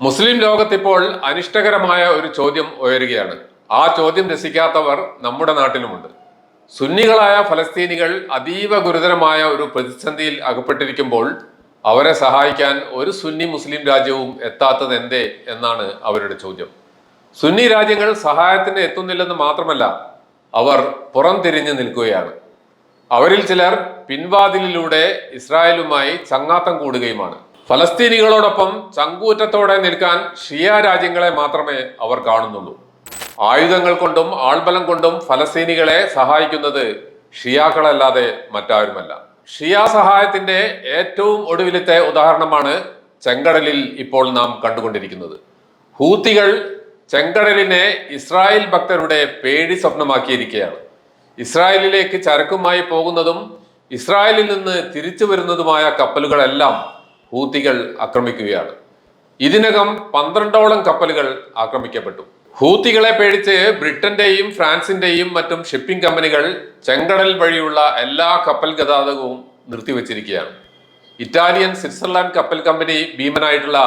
മുസ്ലിം ലോകത്തിപ്പോൾ അനിഷ്ടകരമായ ഒരു ചോദ്യം ഉയരുകയാണ്. ആ ചോദ്യം രസിക്കാത്തവർ നമ്മുടെ നാട്ടിലുമുണ്ട്. സുന്നികളായ ഫലസ്തീനികൾ അതീവ ഗുരുതരമായ ഒരു പ്രതിസന്ധിയിൽ അകപ്പെട്ടിരിക്കുമ്പോൾ അവരെ സഹായിക്കാൻ ഒരു സുന്നി മുസ്ലിം രാജ്യവും എത്താത്തത് എന്തേ എന്നാണ് അവരുടെ ചോദ്യം. സുന്നി രാജ്യങ്ങൾ സഹായത്തിന് എത്തുന്നില്ലെന്ന് മാത്രമല്ല അവർ പുറം തിരിഞ്ഞു നിൽക്കുകയാണ്. അവരിൽ ചിലർ പിൻവാതിലിലൂടെ ഇസ്രായേലുമായി ചങ്ങാത്തം കൂടുകയുമാണ്. ഫലസ്തീനികളോടൊപ്പം ചങ്കൂറ്റത്തോടെ നിൽക്കാൻ ഷിയ രാജ്യങ്ങളെ മാത്രമേ അവർ കാണുന്നുള്ളൂ. ആയുധങ്ങൾ കൊണ്ടും ആൾബലം കൊണ്ടും ഫലസ്തീനികളെ സഹായിക്കുന്നത് ഷിയാക്കളല്ലാതെ മറ്റാരുമല്ല. ഷിയ സഹായത്തിന്റെ ഏറ്റവും ഒടുവിലത്തെ ഉദാഹരണമാണ് ചെങ്കടലിൽ ഇപ്പോൾ നാം കണ്ടുകൊണ്ടിരിക്കുന്നത്. ഹൂത്തികൾ ചെങ്കടലിനെ ഇസ്രായേൽ ഭക്തരുടെ പേടി സ്വപ്നമാക്കിയിരിക്കുകയാണ്. ഇസ്രായേലിലേക്ക് ചരക്കുമായി പോകുന്നതും ഇസ്രായേലിൽ നിന്ന് തിരിച്ചു വരുന്നതുമായ കപ്പലുകളെല്ലാം ഹൂത്തികൾ ആക്രമിക്കുകയാണ്. ഇതിനകം പന്ത്രണ്ടോളം കപ്പലുകൾ ആക്രമിക്കപ്പെട്ടു. ഹൂത്തികളെ പേടിച്ച് ബ്രിട്ടന്റെയും ഫ്രാൻസിന്റെയും മറ്റും ഷിപ്പിംഗ് കമ്പനികൾ ചെങ്കടൽ വഴിയുള്ള എല്ലാ കപ്പൽ ഗതാഗതവും നിർത്തിവച്ചിരിക്കുകയാണ്. ഇറ്റാലിയൻ സ്വിറ്റ്സർലാൻഡ് കപ്പൽ കമ്പനി ഭീമനായിട്ടുള്ള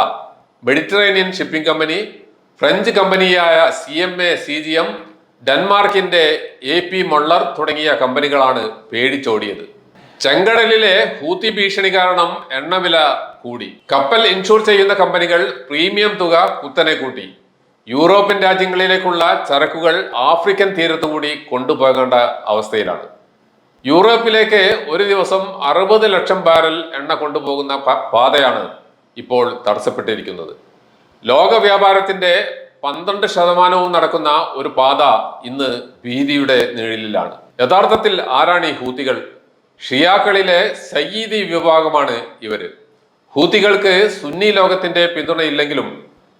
മെഡിറ്ററേനിയൻ ഷിപ്പിംഗ് കമ്പനി ഫ്രഞ്ച് കമ്പനിയായ C M A C G M ഡെൻമാർക്കിന്റെ A P Moller തുടങ്ങിയ കമ്പനികളാണ് പേടിച്ചോടിയത്. ചെങ്കടലിലെ ഹൂത്തി ഭീഷണി കാരണം എണ്ണവില കൂടി. കപ്പൽ ഇൻഷൂർ ചെയ്യുന്ന കമ്പനികൾ പ്രീമിയം തുക കുത്തനെ കൂട്ടി. യൂറോപ്യൻ രാജ്യങ്ങളിലേക്കുള്ള ചരക്കുകൾ ആഫ്രിക്കൻ തീരത്തുകൂടി കൊണ്ടുപോകേണ്ട അവസ്ഥയിലാണ്. യൂറോപ്പിലേക്ക് ഒരു ദിവസം അറുപത് ലക്ഷം ബാരൽ എണ്ണ കൊണ്ടുപോകുന്ന പാതയാണ് ഇപ്പോൾ തടസ്സപ്പെട്ടിരിക്കുന്നത്. ലോക വ്യാപാരത്തിന്റെ പന്ത്രണ്ട് ശതമാനവും നടക്കുന്ന ഒരു പാത ഇന്ന് ഭീതിയുടെ നിഴലിലാണ്. യഥാർത്ഥത്തിൽ ആരാണ് ഈ ഹൂത്തികൾ? ഷിയാക്കളിലെ സയ്യിദി വിഭാഗമാണ് ഇവർ. ഹൂത്തികൾക്ക് സുന്നി ലോകത്തിന്റെ പിന്തുണയില്ലെങ്കിലും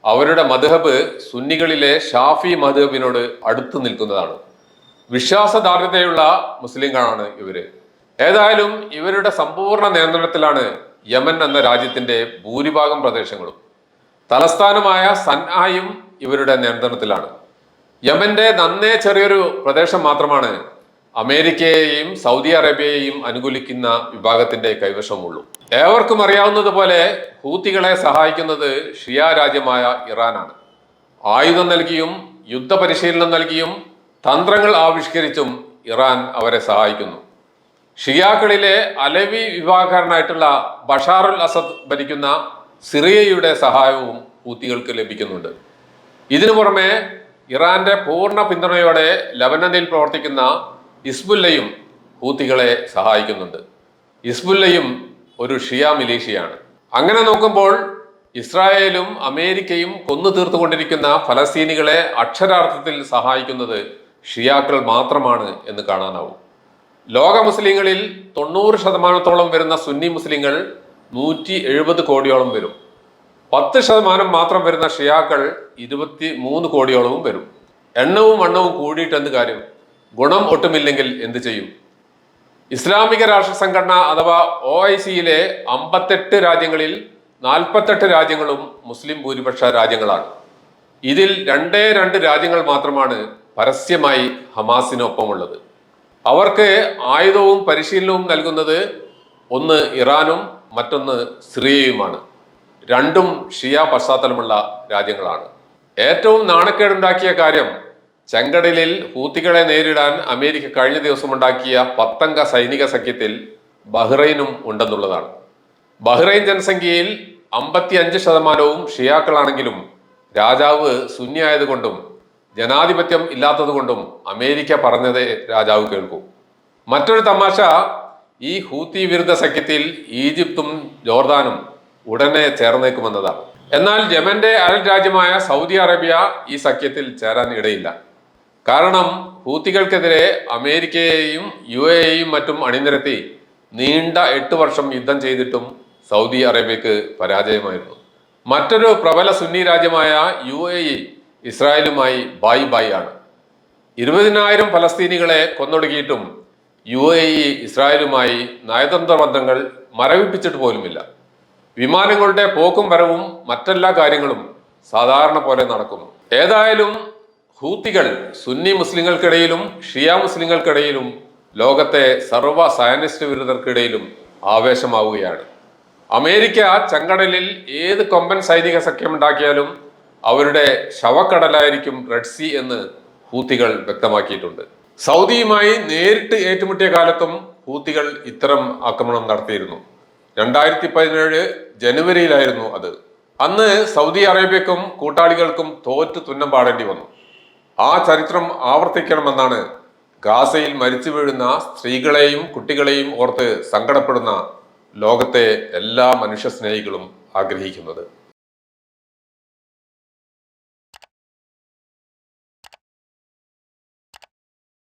അവരുടെ മധുഹബ് സുന്നികളിലെ ഷാഫി മധുഹബിനോട് അടുത്തു നിൽക്കുന്നതാണ്. വിശ്വാസദാർഢ്യതയുള്ള മുസ്ലിങ്ങളാണ് ഇവർ. ഏതായാലും ഇവരുടെ സമ്പൂർണ നിയന്ത്രണത്തിലാണ് യമൻ എന്ന രാജ്യത്തിന്റെ ഭൂരിഭാഗം പ്രദേശങ്ങളും. തലസ്ഥാനമായ സൻആയും ഇവരുടെ നിയന്ത്രണത്തിലാണ്. യമന്റെ നന്നേ ചെറിയൊരു പ്രദേശം മാത്രമാണ് അമേരിക്കയെയും സൗദി അറേബ്യയെയും അനുകൂലിക്കുന്ന വിഭാഗത്തിന്റെ കൈവശമുള്ളൂ. ഏവർക്കും അറിയാവുന്നതുപോലെ ഹൂത്തികളെ സഹായിക്കുന്നത് ഷിയ രാജ്യമായ ഇറാനാണ്. ആയുധം നൽകിയും യുദ്ധപരിശീലനം നൽകിയും തന്ത്രങ്ങൾ ആവിഷ്കരിച്ചും ഇറാൻ അവരെ സഹായിക്കുന്നു. ഷിയാക്കളിലെ അലവി വിഭാഗക്കാരനായിട്ടുള്ള ബഷാറുൽ അസദ് ഭരിക്കുന്ന സിറിയയുടെ സഹായവും ഹൂത്തികൾക്ക് ലഭിക്കുന്നുണ്ട്. ഇതിനു പുറമെ ഇറാന്റെ പൂർണ പിന്തുണയോടെ ലബനനിൽ പ്രവർത്തിക്കുന്ന ഇസ്ബുല്ലയും ഹൂത്തികളെ സഹായിക്കുന്നുണ്ട്. ഇസ്ബുല്ലയും ഒരു ഷിയ മിലീഷിയാണ്. അങ്ങനെ നോക്കുമ്പോൾ ഇസ്രായേലും അമേരിക്കയും കൊന്നു തീർത്തുകൊണ്ടിരിക്കുന്ന ഫലസ്തീനികളെ അക്ഷരാർത്ഥത്തിൽ സഹായിക്കുന്നത് ഷിയാക്കൾ മാത്രമാണ് എന്ന് കാണാനാവും. ലോക മുസ്ലിങ്ങളിൽ തൊണ്ണൂറ് ശതമാനത്തോളം വരുന്ന സുന്നി മുസ്ലിങ്ങൾ നൂറ്റി എഴുപത് കോടിയോളം വരും. പത്ത് ശതമാനം മാത്രം വരുന്ന ഷിയാക്കൾ ഇരുപത്തി മൂന്ന് കോടിയോളവും വരും. എണ്ണവും വണ്ണവും കൂടിയിട്ടെന്ത് കാര്യം? ഗുണം ഒട്ടുമില്ലെങ്കിൽ എന്ത് ചെയ്യും? ഇസ്ലാമിക രാഷ്ട്ര സംഘടന അഥവാ ഒ ഐ സിയിലെ അമ്പത്തെട്ട് രാജ്യങ്ങളിൽ നാൽപ്പത്തെട്ട് രാജ്യങ്ങളും മുസ്ലിം ഭൂരിപക്ഷ രാജ്യങ്ങളാണ്. ഇതിൽ രണ്ടേ രണ്ട് രാജ്യങ്ങൾ മാത്രമാണ് പരസ്യമായി ഹമാസിനൊപ്പമുള്ളത്. അവർക്ക് ആയുധവും പരിശീലനവും നൽകുന്നത് ഒന്ന് ഇറാനും മറ്റൊന്ന് സിറിയയുമാണ്. രണ്ടും ഷിയ പശ്ചാത്തലമുള്ള രാജ്യങ്ങളാണ്. ഏറ്റവും നാണക്കേടുണ്ടാക്കിയ കാര്യം ചെങ്കടലിൽ ഹൂത്തികളെ നേരിടാൻ അമേരിക്ക കഴിഞ്ഞ ദിവസം ഉണ്ടാക്കിയ പത്തംഗ സൈനിക സഖ്യത്തിൽ ബഹ്റൈനും ഉണ്ടെന്നുള്ളതാണ്. ബഹ്റൈൻ ജനസംഖ്യയിൽ അമ്പത്തി അഞ്ച് ശതമാനവും ഷിയാക്കളാണെങ്കിലും രാജാവ് സുന്നി ആയതുകൊണ്ടും ജനാധിപത്യം ഇല്ലാത്തതുകൊണ്ടും അമേരിക്ക പറഞ്ഞതേ രാജാവ് കേൾക്കൂ. മറ്റൊരു തമാശ ഈ ഹൂത്തി വിരുദ്ധ സഖ്യത്തിൽ ഈജിപ്തും ജോർദാനും ഉടനെ ചേർന്നേക്കുമെന്നതാണ്. എന്നാൽ യമന്റെ അയൽ രാജ്യമായ സൗദി അറേബ്യ ഈ സഖ്യത്തിൽ ചേരാൻ ഇടയില്ല. കാരണം ഹൂത്തികൾക്കെതിരെ അമേരിക്കയെയും യു എയെയും മറ്റും അണിനിരത്തി നീണ്ട എട്ട് വർഷം യുദ്ധം ചെയ്തിട്ടും സൗദി അറേബ്യക്ക് പരാജയമായിരുന്നു. മറ്റൊരു പ്രബല സുന്നി രാജ്യമായ യു എ ഇ ഇസ്രായേലുമായി ബായ് ബായ് ആണ്. ഇരുപതിനായിരം ഫലസ്തീനികളെ കൊന്നൊടുക്കിയിട്ടും യു എ ഇ ഇസ്രായേലുമായി നയതന്ത്ര ബന്ധങ്ങൾ മരവിപ്പിച്ചിട്ട് പോലുമില്ല. വിമാനങ്ങളുടെ പോക്കും വരവും മറ്റെല്ലാ കാര്യങ്ങളും സാധാരണ പോലെ നടക്കുന്നു. ഏതായാലും ഹൂത്തികൾ സുന്നി മുസ്ലിങ്ങൾക്കിടയിലും ഷിയ മുസ്ലിങ്ങൾക്കിടയിലും ലോകത്തെ സർവ സയനിസ്റ്റ് വിരുദ്ധർക്കിടയിലും ആവേശമാവുകയാണ്. അമേരിക്ക ചങ്കടലിൽ ഏത് കൊമ്പൻ സൈനിക സഖ്യമുണ്ടാക്കിയാലും അവരുടെ ശവക്കടലായിരിക്കും റെഡ് സി എന്ന് ഹൂത്തികൾ വ്യക്തമാക്കിയിട്ടുണ്ട്. സൗദിയുമായി നേരിട്ട് ഏറ്റുമുട്ടിയ കാലത്തും ഹൂത്തികൾ ഇത്തരം ആക്രമണം നടത്തിയിരുന്നു. രണ്ടായിരത്തി പതിനേഴ് ജനുവരിയിലായിരുന്നു അത്. അന്ന് സൗദി അറേബ്യക്കും കൂട്ടാളികൾക്കും തോറ്റു തുന്നം പാടേണ്ടി വന്നു. ആ ചരിത്രം ആവർത്തിക്കണമെന്നാണ് ഗാസയിൽ മരിച്ചു വീഴുന്ന സ്ത്രീകളെയും കുട്ടികളെയും ഓർത്ത് സങ്കടപ്പെടുന്ന ലോകത്തെ എല്ലാ മനുഷ്യ സ്നേഹികളും ആഗ്രഹിക്കുന്നത്.